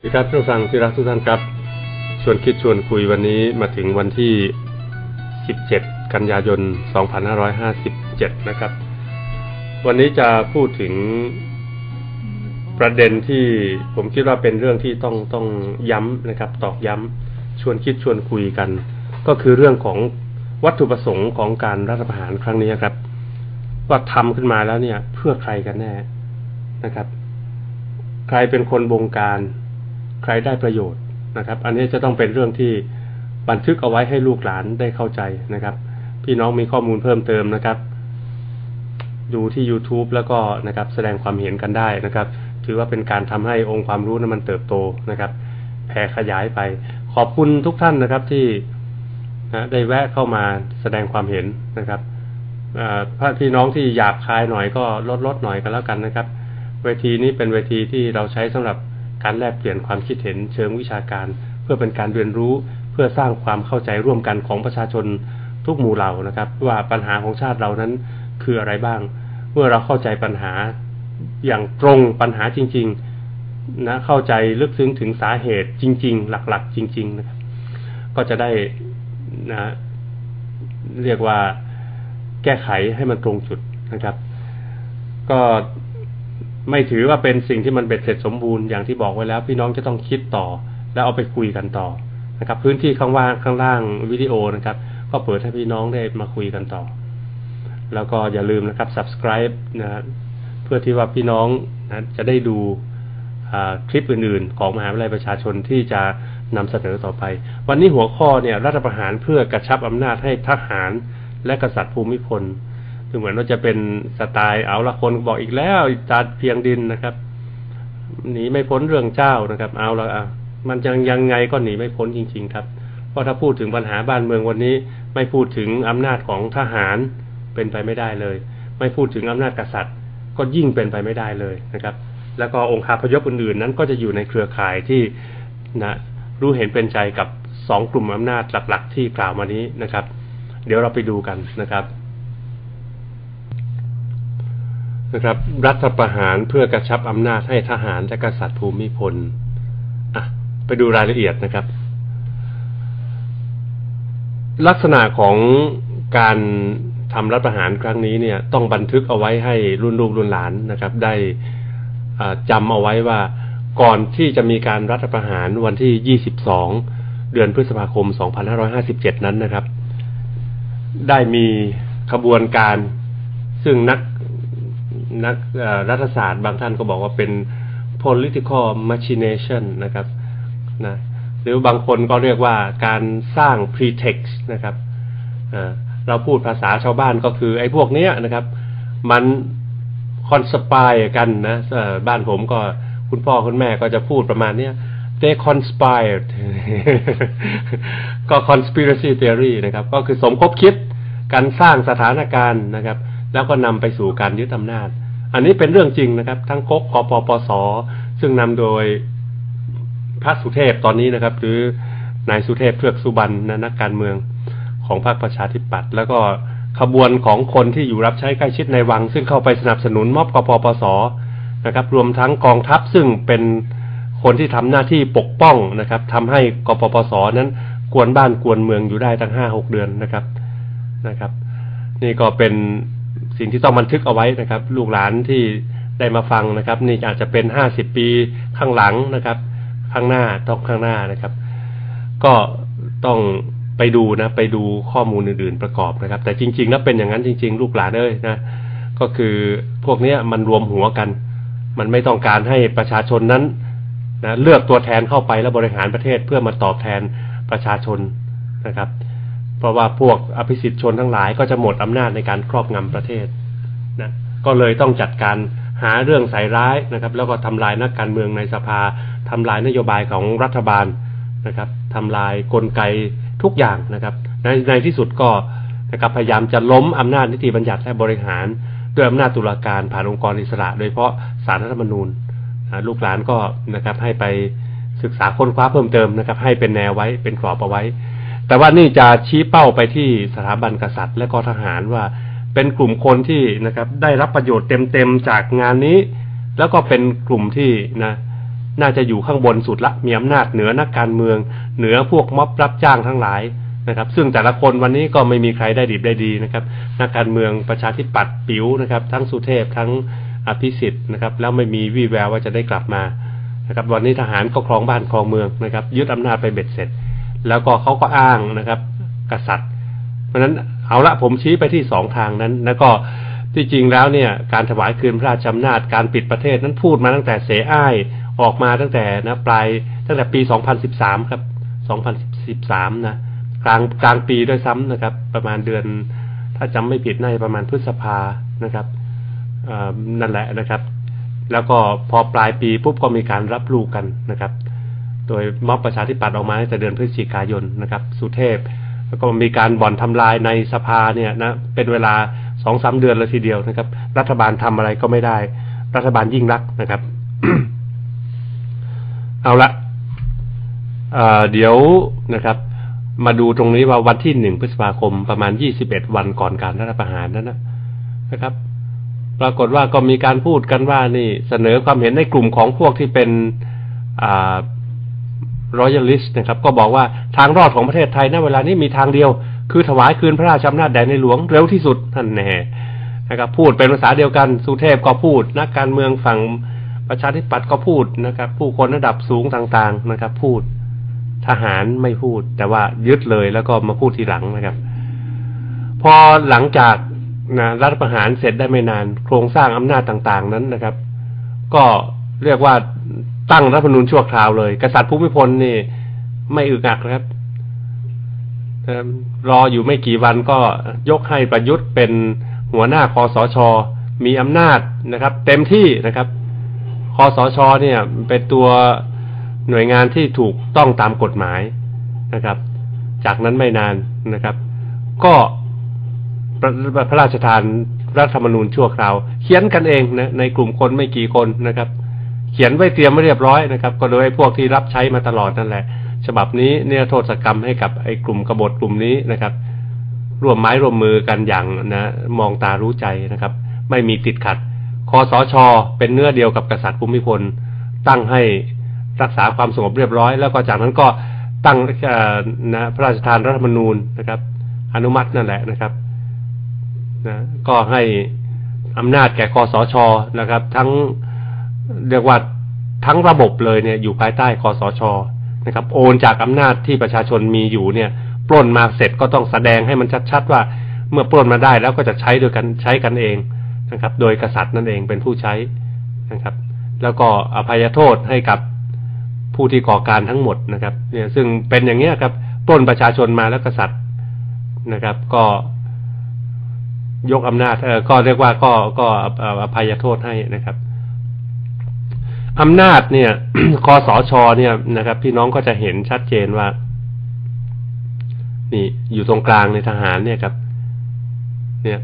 สวัสดีครับท่านผู้ฟังที่รักทุกท่านครับ ชวนคิดชวนคุยวันนี้มาถึงวันที่ 17 กันยายน 2557 นะครับ วันนี้จะพูดถึงประเด็นที่ผมคิดว่าเป็นเรื่องที่ต้องต้องย้ำนะครับ ตอกย้ำชวนคิดชวนคุยกัน ก็คือเรื่องของวัตถุประสงค์ของการรัฐประหารครั้งนี้ครับ ว่าทำขึ้นมาแล้วเนี่ย เพื่อใครกันแน่นะครับ ใครเป็นคนบงการ ใครได้ประโยชน์นะครับ อันนี้จะต้องเป็นเรื่องที่บันทึกเอาไว้ให้ลูกหลานได้เข้าใจนะครับ พี่น้องมีข้อมูลเพิ่มเติมนะครับ ดูที่ YouTube แล้วก็นะครับแสดงความเห็นกันได้นะครับ ถือว่าเป็นการทำให้องค์ความรู้นั้นมันเติบโตนะครับ แผ่ขยายไป ขอบคุณทุกท่านนะครับที่นะได้แวะเข้ามาแสดงความเห็นนะครับถ้าพี่น้องที่หยาบคายหน่อยก็ลดลดหน่อยกันแล้วกันนะครับ เวทีนี้เป็นเวทีที่เราใช้สำหรับ การแลกเปลี่ยนความคิดเห็นเชิงวิชาการ เพื่อเป็นการเรียนรู้เพื่อสร้างความเข้าใจร่วมกันของประชาชนทุกหมู่เหล่านะครับ ว่าปัญหาของชาติเรานั้นคืออะไรบ้าง เมื่อเราเข้าใจปัญหาอย่างตรงปัญหาจริงๆนะเข้าใจลึกซึ้งถึงสาเหตุจริง ๆ หลักๆ จริงๆนะครับก็จะได้นะเรียกว่าแก้ไขให้มันตรงจุดนะครับ ก็ ไม่ถือว่าเป็นสิ่งที่มันเบ็ดเสร็จสมบูรณ์อย่างที่บอกไว้แล้ว พี่น้องจะต้องคิดต่อ แล้วเอาไปคุยกันต่อนะครับ พื้นที่ข้างว่างข้างล่างวิดีโอนะครับ ก็เปิดให้พี่น้องได้มาคุยกันต่อ แล้วก็อย่าลืมนะครับ subscribe นะเพื่อที่ว่าพี่น้องนะจะได้ดูคลิปอื่นๆ ของมหาวิทยาลัยประชาชนที่จะนำเสนอต่อไป วันนี้หัวข้อเนี่ยรัฐประหารเพื่อกระชับอำนาจให้ทหารและกษัตริย์ภูมิพล ถึงเหมือนว่าจะเป็นสไตล์เอาละคนบอกอีกแล้วจาดเพียงดินนะครับหนีไม่พ้นเรื่องเจ้านะครับ เอาละอะมันยังยังไงก็หนีไม่พ้นจริง ๆ ครับ เพราะถ้าพูดถึงปัญหาบ้านเมืองวันนี้ ไม่พูดถึงอำนาจของทหารเป็นไปไม่ได้เลย ไม่พูดถึงอำนาจกษัตริย์ ก็ยิ่งเป็นไปไม่ได้เลยนะครับ แล้วก็องค์คาพยพอื่นๆ นั้นก็จะอยู่ในเครือข่ายที่นะรู้เห็นเป็นใจกับสองกลุ่มอำนาจหลัก ๆ ที่กล่าวมานี้นะครับ เดี๋ยวเราไปดูกันนะครับ นะครับ รัฐประหารเพื่อกระชับอำนาจให้ทหารและกษัตริย์ภูมิพลอะไปดูรายละเอียดนะครับ ลักษณะของการทำรัฐประหารครั้งนี้เนี่ย ต้องบันทึกเอาไว้ให้รุ่นลูกรุ่นหลานนะครับ ได้จำเอาไว้ว่าก่อนที่จะมีการรัฐประหารวันที่ 22 เดือนพฤษภาคม 2557 นั้นนะครับ ได้มีขบวนการซึ่งนัก นักรัฐศาสตร์บางท่านก็บอกว่าเป็น political machination นะครับนะหรือบางคนก็เรียกว่าการสร้าง pretext นะครับเราพูดภาษาชาวบ้านก็คือไอ้พวกนี้นะครับ มันคอนสปายกันนะบ้านผมก็คุณพ่อคุณแม่ก็จะพูดประมาณนี้ they conspired ก็ conspiracy theory นะครับ ก็คือสมคบคิดการสร้างสถานการณ์นะครับ แล้วก็นำไปสู่การยึดอำนาจ อันนี้เป็นเรื่องจริงนะครับ ทั้งก๊กคอปปส ซึ่งนำโดยพระสุเทพตอนนี้นะครับ หรือนายสุเทพเทือกสุบรรณนักการเมืองของพรรคประชาธิปัตย์แล้วก็ขบวนของคนที่อยู่รับใช้ใกล้ชิดในวัง ซึ่งเข้าไปสนับสนุนมอบกปปสนะครับ รวมทั้งกองทัพซึ่งเป็นคนที่ทำหน้าที่ปกป้องนะครับทำให้กปปสนั้นกวนบ้านกวนเมืองอยู่ได้ตั้งห้าหกเดือนนะครับนะครับ นี่ก็เป็น สิ่งที่ต้องบันทึกเอาไว้นะครับ ลูกหลานที่ได้มาฟังนะครับ นี่อาจจะเป็นห้าสิบปีข้างหลังนะครับ ข้างหน้าต้องข้างหน้านะครับ ก็ต้องไปดูนะไปดูข้อมูลอื่น ๆประกอบนะครับ แต่จริงๆแล้วเป็นอย่างนั้นจริง ๆ ลูกหลานเอ้ยนะก็คือพวกนี้มันรวมหัวกัน มันไม่ต้องการให้ประชาชนนั้นนะเลือกตัวแทนเข้าไปแล้วบริหารประเทศเพื่อมาตอบแทนประชาชนนะครับ เพราะว่าพวกอภิสิทธิชนทั้งหลายก็จะหมดอำนาจในการครอบงำประเทศนะก็เลยต้องจัดการหาเรื่องใส่ร้ายนะครับ แล้วก็ทำลายนักการเมืองในสภาทำลายนโยบายของรัฐบาลนะครับทำลายกลไกทุกอย่างนะครับ ในในที่สุดก็นะครับพยายามจะล้มอำนาจนิติบัญญัติและบริหาร ด้วยอำนาจตุลาการผ่านองค์กรอิสระ โดยเฉพาะสารรัฐธรรมนูญลูกหลานก็นะครับให้ไปศึกษาค้นคว้าเพิ่มเติมนะครับ ให้เป็นแนวไว้เป็นกรอบเอาไว้ แต่ว่านี่จะชี้เป้าไปที่สถาบันกษัตริย์ และก็ทหารว่า เป็นกลุ่มคนที่นะครับ ได้รับประโยชน์เต็มๆจากงานนี้ แล้วก็เป็นกลุ่มที่นะน่าจะอยู่ข้างบนสุดละมีอำนาจเหนือนักการเมือง เหนือพวกม็อบรับจ้างทั้งหลายนะครับ ซึ่งแต่ละคนวันนี้ก็ไม่มีใครได้ดีได้ดีนะครับ นักการเมืองประชาธิปัตย์ปิ๋วนะครับ ทั้งสุเทพทั้งอภิสิทธิ์นะครับ แล้วไม่มีวี่แววว่าจะได้กลับมานะครับ วันนี้ทหารก็ครองบ้านครองเมืองนะครับ ยึดอำนาจไปเบ็ดเสร็จ แล้วก็เขาก็อ้างนะครับ กษัตริย์ เพราะฉะนั้นเอาละผมชี้ไปที่สองทางนั้น แล้วก็ที่จริงแล้วเนี่ยการถวายคืนพระราชอำนาจการปิดประเทศนั้นพูดมาตั้งแต่เสอ้ายออกมาตั้งแต่นะปลายตั้งแต่ปี 2013 ครับ 2013 นะกลางกลางปีด้วยซ้ำนะครับ ประมาณเดือน ถ้าจำไม่ผิดน่าจะประมาณพฤษภานะครับนั่นแหละนะครับ แล้วก็พอปลายปีปุ๊บก็มีการรับรู้กันนะครับ โดยม็อบประชาธิปัตย์ออกมาตั้งแต่เดือนพฤศจิกายนนะครับ สุเทพ แล้วก็มีการบ่อนทำลายในสภาเนี่ยนะเป็นเวลาสองสาเดือนเลยทีเดียวนะครับ รัฐบาลทำอะไรก็ไม่ได้ รัฐบาลยิ่งรักนะครับ เอาละเดี๋ยวนะครับ มาดูตรงนี้ว่าวันที่หนึ่งพฤษภาคมประมาณยี่สิบเอ็ดวันก่อนการรัฐประหารนั้นนะนะครับ ปรากฏว่าก็มีการพูดกันว่านี่เสนอความเห็นในกลุ่มของพวกที่เป็นอ่า รอยัลลิสต์นะครับก็บอกว่าทางรอดของประเทศไทยณเวลานี้มีทางเดียว คือถวายคืนพระราชอำนาจแด่ในหลวงเร็วที่สุดนั่นแน่นะครับพูดเป็นภาษาเดียวกันสุเทพก็พูด นักการเมืองฝั่งประชาธิปัตย์ก็พูดนะครับ ผู้คนระดับสูงต่างๆนะครับ พูดทหารไม่พูด แต่ว่ายึดเลยแล้วก็มาพูดทีหลังนะครับ พอหลังจากนะรัฐประหารเสร็จได้ไม่นาน โครงสร้างอำนาจต่าง ๆ นั้นนะครับ ก็เรียกว่า ตั้งรัฐธรรมนูญชั่วคราวเลย กษัตริย์ภูมิพลนี่ ไม่อึกอักครับรออยู่ไม่กี่วันก็ยกให้ประยุทธ์เป็นหัวหน้าคอสช มีอำนาจนะครับ เต็มที่นะครับคอสช เนี่ย เป็นตัวหน่วยงานที่ถูกต้องตามกฎหมายนะครับ จากนั้นไม่นานนะครับ ก็พระราชทานรัฐธรรมนูญชั่วคราว เขียนกันเองนะในกลุ่มคนไม่กี่คนนะครับ ขียนไว้เตรียมไว้เรียบร้อยนะครับ ก็โดยพวกที่รับใช้มาตลอดนั่นแหละ ฉบับนี้เนี่ยโทษกรรมให้กับไอ้กลุ่มกบฏกลุ่มนี้นะครับ ร่วมไม้ร่วมมือกันอย่างนะมองตารู้ใจนะครับ ไม่มีติดขัดคอสชเป็นเนื้อเดียวกับกษัตริย์ภูมิพล ตั้งให้รักษาความสงบเรียบร้อย แล้วก็จากนั้นก็ตั้งนะพระราชทานรัฐธรรมนูญนะครับ อนุมัตินั่นแหละนะครับนะก็ให้อำนาจแก่คอสชนะครับ ทั้ง เรียกว่าทั้งระบบเลยเนี่ยอยู่ภายใต้คอสชนะครับ โอนจากอำนาจที่ประชาชนมีอยู่เนี่ยปล้นมาเสร็จก็ต้องแสดงให้มันชัดๆว่าเมื่อปล้นมาได้แล้วก็จะใช้โดยกันใช้กันเองนะครับ โดยกษัตริย์นั่นเองเป็นผู้ใช้นะครับ แล้วก็อภัยโทษให้กับผู้ที่ก่อการทั้งหมดนะครับ เนี่ยซึ่งเป็นอย่างนี้ครับปล้นประชาชนมาแล้วกษัตริย์นะครับ ก็ยกอำนาจเออก็เรียกว่าก็ก็อภัยโทษให้นะครับ อำนาจเนี่ยคอสชเนี่ยนะครับ พี่น้องก็จะเห็นชัดเจนว่า นี่อยู่ตรงกลางในทหารเนี่ยครับ เนี่ย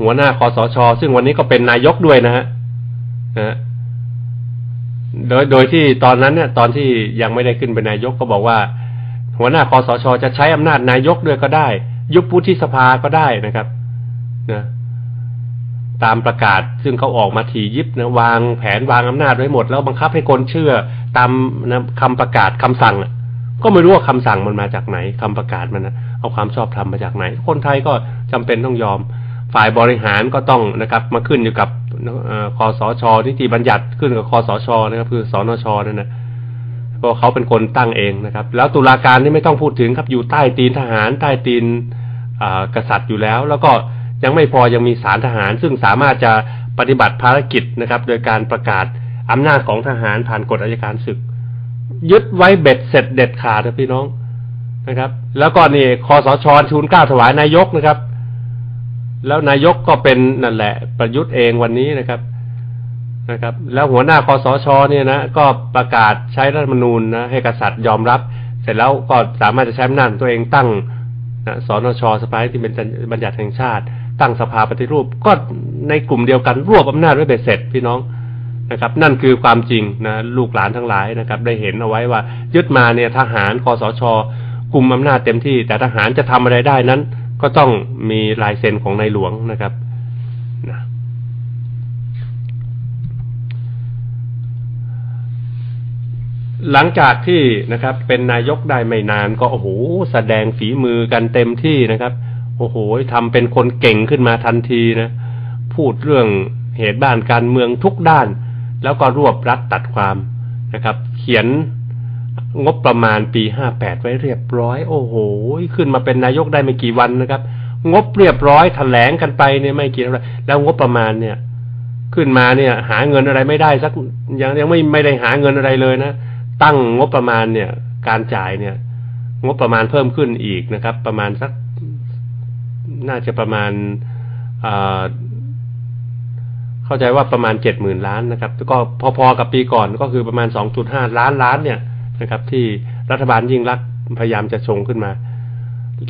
หัวหน้าคอสชซึ่งวันนี้ก็เป็นนายกด้วยนะฮะนะโดยโดยที่ตอนนั้นเนี่ย ตอนที่ยังไม่ได้ขึ้นเป็นนายกก็บอกว่า หัวหน้าคอสชจะใช้อำนาจนายกด้วยก็ได้ ยุบผู้ที่สภาก็ได้นะครับ นะ ตามประกาศ ซึ่งเขาออกมาถี่ยิบนะวางแผนวางอำนาจไว้หมด แล้วบังคับให้คนเชื่อตามนะคำประกาศคำสั่งก็ไม่รู้ว่าคำสั่งมันมาจากไหนคำประกาศมันนะเอาความชอบธรรมมาจากไหน คนไทยก็จำเป็นต้องยอม ฝ่ายบริหารก็ต้องนะครับมาขึ้นอยู่กับคอสชนิติบัญญัติขึ้นกับคอสชนะครับคือสนชนั่นนะเพราะเขาเป็นคนตั้งเองนะครับ แล้วตุลาการนี่ไม่ต้องพูดถึงครับอยู่ใต้ตีนทหารใต้ตีนกษัตริย์อยู่แล้ว แล้วก็ ยังไม่พอยังมีสารทหาร ซึ่งสามารถจะปฏิบัติภารกิจนะครับ โดยการประกาศอำนาจของทหารผ่านกฎอายการศึก ยึดไว้เบ็ดเสร็จเด็ดขาดนะพี่น้องนะครับ แล้วก็นี่คอสชชูนก้าถวายนายกนะครับ แล้วนายกก็เป็นนั่นแหละ ประยุทธ์เองวันนี้นะครับนะครับ แล้วหัวหน้าคอสชเนี่ยนะก็ประกาศใช้รัฐธรรมนูญนะให้กษัตริย์ยอมรับ เสร็จแล้วก็สามารถจะใช้อำนาจตัวเองตั้งนะสนชสภาที่เป็นบัญญัติแห่งชาติ ตั้งสภาปฏิรูป ก็ในกลุ่มเดียวกันรวบอำนาจไว้เบ็ดเสร็จพี่น้องนะครับ นั่นคือความจริงนะลูกหลานทั้งหลายนะครับ ได้เห็นเอาไว้ว่า ยึดมาเนี่ยทหารคอสชกลุ่มอำนาจเต็มที่ แต่ทหารจะทำอะไรได้นั้น ก็ต้องมีลายเซ็นของในหลวงนะครับนะหลังจากที่นะครับ เป็นนายกได้ไม่นานก็โอ้โหแสดงฝีมือกันเต็มที่นะครับ โอ้โหทำเป็นคนเก่งขึ้นมาทันทีนะ พูดเรื่องเหตุบ้านการเมืองทุกด้าน แล้วก็รวบรัดตัดความนะครับ เขียนงบประมาณปีห้าแปดไว้เรียบร้อย โอ้โห ขึ้นมาเป็นนายกได้ไม่กี่วันนะครับ งบเรียบร้อยแถลงกันไปเนี่ยไม่กี่อะไรแล้วงบประมาณเนี่ย ขึ้นมาเนี่ย หาเงินอะไรไม่ได้สักยังยังไม่ไม่ได้หาเงินอะไรเลยนะตั้งงบประมาณเนี่ย การจ่ายเนี่ย งบประมาณเพิ่มขึ้นอีกนะครับ ประมาณสัก น่าจะประมาณอ่าเข้าใจว่าประมาณเจ็ดหมื่นล้านนะครับก็พอๆกับปีก่อนก็คือประมาณสองจุดห้าล้านล้านเนี่ยนะครับ ที่รัฐบาลยิ่งรักพยายามจะชงขึ้นมา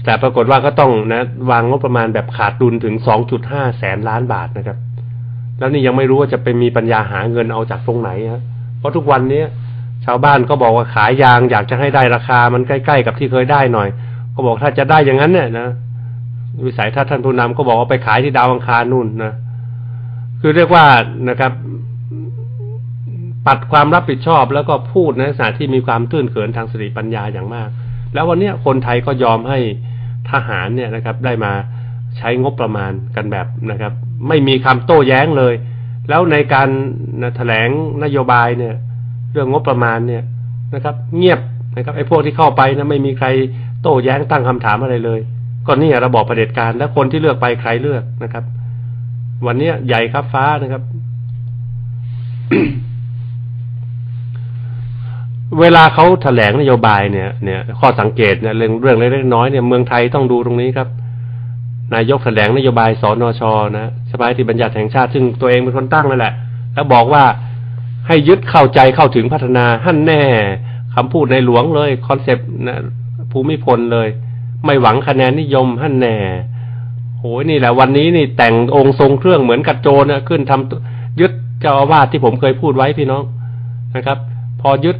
แต่ปรากฏว่าก็ต้องนะวางงบประมาณแบบขาดดุลถึงสองจุดห้าแสนล้านบาทนะครับ แล้วนี่ยังไม่รู้ว่าจะไปมีปัญญาหาเงินเอาจากตรงไหนฮะเพราะทุกวันนี้ชาวบ้านก็บอกว่าขายยางอยากจะให้ได้ราคามันใกล้ ๆ กับที่เคยได้หน่อย ก็บอกถ้าจะได้อย่างนั้นเนี่ยนะ วิสัยถ้าท่านผู้นำก็บอกว่าไปขายที่ดาวอังคารนู่นนะคือเรียกว่านะครับ ปัดความรับผิดชอบแล้วก็พูดในลักษณะที่มีความตื้นเขินทางสติปัญญาอย่างมาก แล้ววันนี้คนไทยก็ยอมให้ทหารเนี่ยนะครับ ได้มาใช้งบประมาณกันแบบนะครับ ไม่มีคำโต้แย้งเลย แล้วในการนะแถลงนโยบายเนี่ย เรื่องงบประมาณเนี่ยนะครับ เงียบนะครับไอ้พวกที่เข้าไปนะไม่มีใครโต้แย้งตั้งคำถามอะไรเลย ก็นี่ระบอบเผด็จการแล้วคนที่เลือกไปใครเลือกนะครับ วันนี้ใหญ่ครับฟ้านะครับ เวลาเขาแถลงนโยบายเนี่ย เนี่ย ข้อสังเกตเนี่ยเรื่องเรื่องเล็กๆน้อยเนี่ยเมืองไทยต้องดูตรงนี้ครับ นายกแถลงนโยบายสนอชนะสภานิติบัญญัติแห่งชาติซึ่งตัวเองเป็นคนตั้งนั่นแหละ แล้วบอกว่าให้ยึดเข้าใจเข้าถึงพัฒนาหั่นแน่คำพูดในหลวงเลย คอนเซปต์นะภูมิพลเลย ไม่หวังคะแนนนิยมหั่นแน่โหยนี่แหละวันนี้นี่แต่งองค์ทรงเครื่องเหมือนกัดโจรนะขึ้นทำยึดเจ้าอาวาสที่ผมเคยพูดไว้พี่น้องนะครับ พอยึด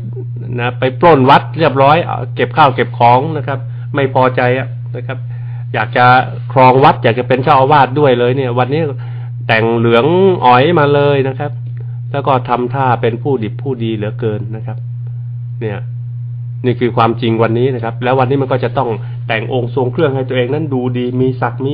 นะไปปล้นวัดเรียบร้อยเก็บข้าวเก็บของนะครับ ไม่พอใจนะครับ อยากจะครองวัด อยากจะเป็นเจ้าอาวาสด้วยเลยเนี่ย วันนี้แต่งเหลืองอ๋อยมาเลยนะครับ แล้วก็ทำท่าเป็นผู้ดิบผู้ดีเหลือเกินนะครับ เนี่ย นี่คือความจริงวันนี้นะครับ แล้ววันนี้มันก็จะต้องแต่งองค์ทรงเครื่องให้ตัวเองนั้นดูดีมีศักดิ์มี